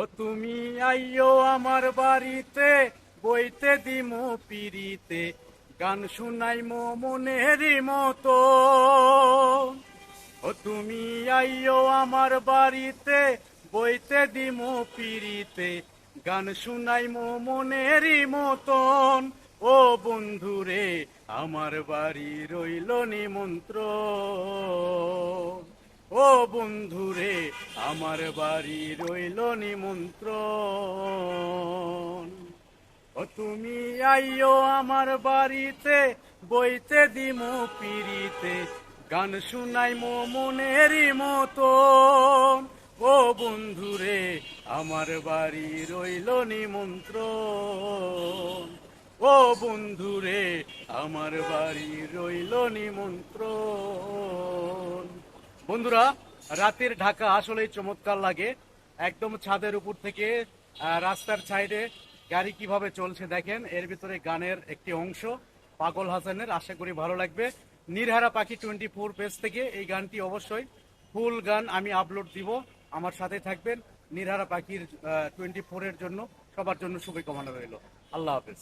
ও তুমি আইও আমার বাড়িতে, বইতে দিমো পিড়িতে, গান শুনাই শুনাইমো মনেরই মতো। ও তুমি আইও আমার বাড়িতে, বইতে দিমো পিড়িতে, গান শুনাইমো মনেরই মতন। ও বন্ধুরে, আমার বাড়ি রইল নিমন্ত্রণ। ও বন্ধুরে, আমার বাড়ি রইল নিমন্ত্রণ। ও তুমি আইও আমার বাড়িতে, বইতে দিমো পিড়িতে, গান শুনাই মো মনেরই মতন। ও বন্ধুরে, আমার বাড়ি রইল নিমন্ত্রণ। ও বন্ধুরে, আমার বাড়ি রইল নিমন্ত্রণ। বন্ধুরা, রাতের ঢাকা আসলেই চমৎকার লাগে। একদম ছাদের উপর থেকে রাস্তার সাইডে গাড়ি কীভাবে চলছে দেখেন, এর ভিতরে গানের একটি অংশ, পাগল হাসানের, আশা করি ভালো লাগবে। নিরহারা পাখি টোয়েন্টি ফোর পেজ থেকে এই গানটি অবশ্যই ফুল গান আমি আপলোড দিব, আমার সাথে থাকবেন। নিরহারা পাখির টোয়েন্টি ফোর এর জন্য সবার জন্য শুভকামনা রইল। আল্লাহ হাফেজ।